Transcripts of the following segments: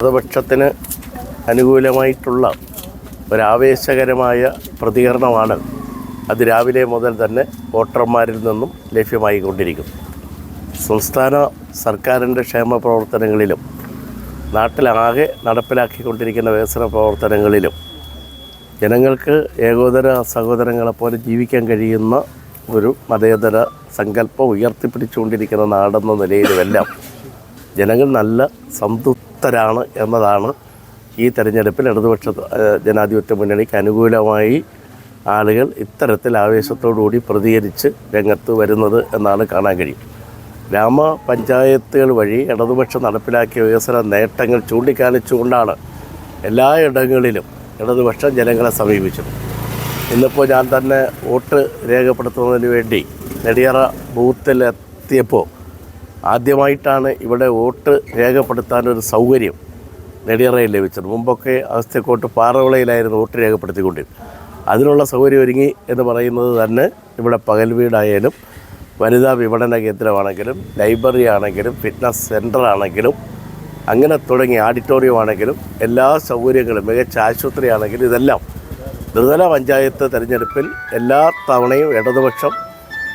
പ്രതിപക്ഷത്തിന് അനുകൂലമായിട്ടുള്ള ഒരാവേശകരമായ പ്രതികരണമാണ് അത് രാവിലെ മുതൽ തന്നെ വോട്ടർമാരിൽ നിന്നും ലഭ്യമായിക്കൊണ്ടിരിക്കുന്നു സംസ്ഥാന സർക്കാരിന്റെ ക്ഷേമ പ്രവർത്തനങ്ങളിലും നാട്ടിലാകെ നടപ്പിലാക്കിക്കൊണ്ടിരിക്കുന്ന വികസന പ്രവർത്തനങ്ങളിലും ജനങ്ങൾക്ക് ഏകോദര സഹോദരങ്ങളെപ്പോലെ ജീവിക്കാൻ കഴിയുന്ന ഒരു മതേതര സങ്കല്പം ഉയർത്തിപ്പിടിച്ചുകൊണ്ടിരിക്കുന്ന നാടെന്ന നിലയിലുമെല്ലാം ജനങ്ങൾ നല്ല സംതൃപ്തരാണ് എന്നതാണ് ഈ തെരഞ്ഞെടുപ്പിൽ ഇടതുപക്ഷ ജനാധിപത്യ മുന്നണിക്ക് അനുകൂലമായി ആളുകൾ ഇത്തരത്തിൽ ആവേശത്തോടുകൂടി പ്രതികരിച്ച് രംഗത്ത് വരുന്നത് എന്നാണ് കാണാൻ കഴിയും. ഗ്രാമപഞ്ചായത്തുകൾ വഴി ഇടതുപക്ഷം നടപ്പിലാക്കിയ വികസന നേട്ടങ്ങൾ ചൂണ്ടിക്കാണിച്ചുകൊണ്ടാണ് എല്ലായിടങ്ങളിലും ഇടതുപക്ഷം ജനങ്ങളെ സമീപിച്ചത്. ഇന്നിപ്പോൾ ഞാൻ തന്നെ വോട്ട് രേഖപ്പെടുത്തുന്നതിന് വേണ്ടി നെടിയറ ബൂത്തിലെത്തിയപ്പോൾ ആദ്യമായിട്ടാണ് ഇവിടെ വോട്ട് രേഖപ്പെടുത്താനൊരു സൗകര്യം നെടിയറയിൽ ലഭിച്ചത്. മുമ്പൊക്കെ അവസ്ഥക്കോട്ട് പാറവിളയിലായിരുന്നു വോട്ട് രേഖപ്പെടുത്തിക്കൊണ്ടിരുന്നത്. അതിനുള്ള സൗകര്യം ഒരുങ്ങി എന്ന് പറയുന്നത് തന്നെ ഇവിടെ പകൽ വീടായാലും വനിതാ വിപണന കേന്ദ്രമാണെങ്കിലും ലൈബ്രറി ആണെങ്കിലും ഫിറ്റ്നസ് സെന്റർ ആണെങ്കിലും അങ്ങനെ തുടങ്ങി ഓഡിറ്റോറിയം ആണെങ്കിലും എല്ലാ സൗകര്യങ്ങളും മികച്ച ആശുപത്രി ആണെങ്കിലും ഇതെല്ലാം ത്രിതല പഞ്ചായത്ത് തിരഞ്ഞെടുപ്പിൽ എല്ലാ തവണയും ഇടതുപക്ഷം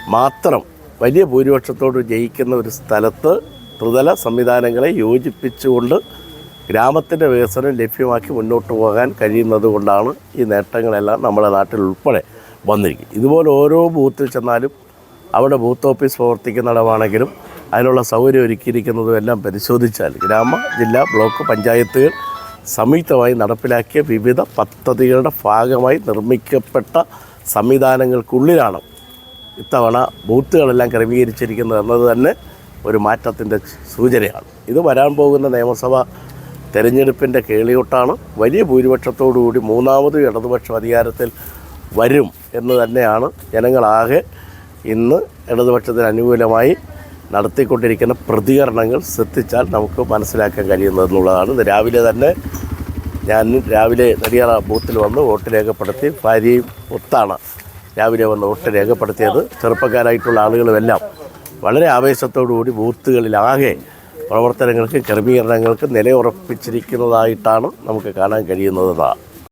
മാത്രം വലിയ ഭൂരിപക്ഷത്തോട് ജയിക്കുന്ന ഒരു സ്ഥലത്ത് ത്രിതല സംവിധാനങ്ങളെ യോജിപ്പിച്ചുകൊണ്ട് ഗ്രാമത്തിന്റെ വികസനം ലഭ്യമാക്കി മുന്നോട്ട് പോകാൻ കഴിയുന്നത് കൊണ്ടാണ് ഈ നേട്ടങ്ങളെല്ലാം നമ്മുടെ നാട്ടിൽ ഉൾപ്പെടെ വന്നിരിക്കുന്നത്. ഇതുപോലെ ഓരോ ബൂത്തിൽ ചെന്നാലും അവിടെ ബൂത്ത് ഓഫീസ് പ്രവർത്തിക്കുന്നിടമാണെങ്കിലും അതിനുള്ള സൗകര്യം ഒരുക്കിയിരിക്കുന്നതും എല്ലാം പരിശോധിച്ചാൽ ഗ്രാമ ജില്ലാ ബ്ലോക്ക് പഞ്ചായത്തുകൾ സംയുക്തമായി നടപ്പിലാക്കിയ വിവിധ പദ്ധതികളുടെ ഭാഗമായി നിർമ്മിക്കപ്പെട്ട സംവിധാനങ്ങൾക്കുള്ളിലാണ് ഇത്തവണ ബൂത്തുകളെല്ലാം ക്രമീകരിച്ചിരിക്കുന്നത് എന്നത് തന്നെ ഒരു മാറ്റത്തിന്റെ സൂചനയാണ്. ഇത് വരാൻ പോകുന്ന നിയമസഭാ തെരഞ്ഞെടുപ്പിന്റെ കേളിയൊട്ടാണ്. വലിയ ഭൂരിപക്ഷത്തോടുകൂടി മൂന്നാമത് ഇടതുപക്ഷം അധികാരത്തിൽ വരും എന്ന് തന്നെയാണ് ജനങ്ങളാകെ ഇന്ന് ഇടതുപക്ഷത്തിന് അനുകൂലമായി നടത്തിക്കൊണ്ടിരിക്കുന്ന പ്രതികരണങ്ങൾ ശ്രദ്ധിച്ചാൽ നമുക്ക് മനസ്സിലാക്കാൻ കഴിയുന്നതെന്നുള്ളതാണ് ഇത് രാവിലെ തന്നെ ഞാൻ രാവിലെ നെടിയറ ബൂത്തിൽ വന്ന് വോട്ട് രേഖപ്പെടുത്തി ഭാര്യയും ഒത്താണ്. രാവിലെ വന്ന് വോട്ട് രേഖപ്പെടുത്തിയത് ചെറുപ്പക്കാരായിട്ടുള്ള ആളുകളുമെല്ലാം വളരെ ആവേശത്തോടുകൂടി ബൂത്തുകളിലാകെ പ്രവർത്തനങ്ങൾക്ക് ക്രമീകരണങ്ങൾക്ക് നിലയുറപ്പിച്ചിരിക്കുന്നതായിട്ടാണ് നമുക്ക് കാണാൻ കഴിയുന്നതാണ്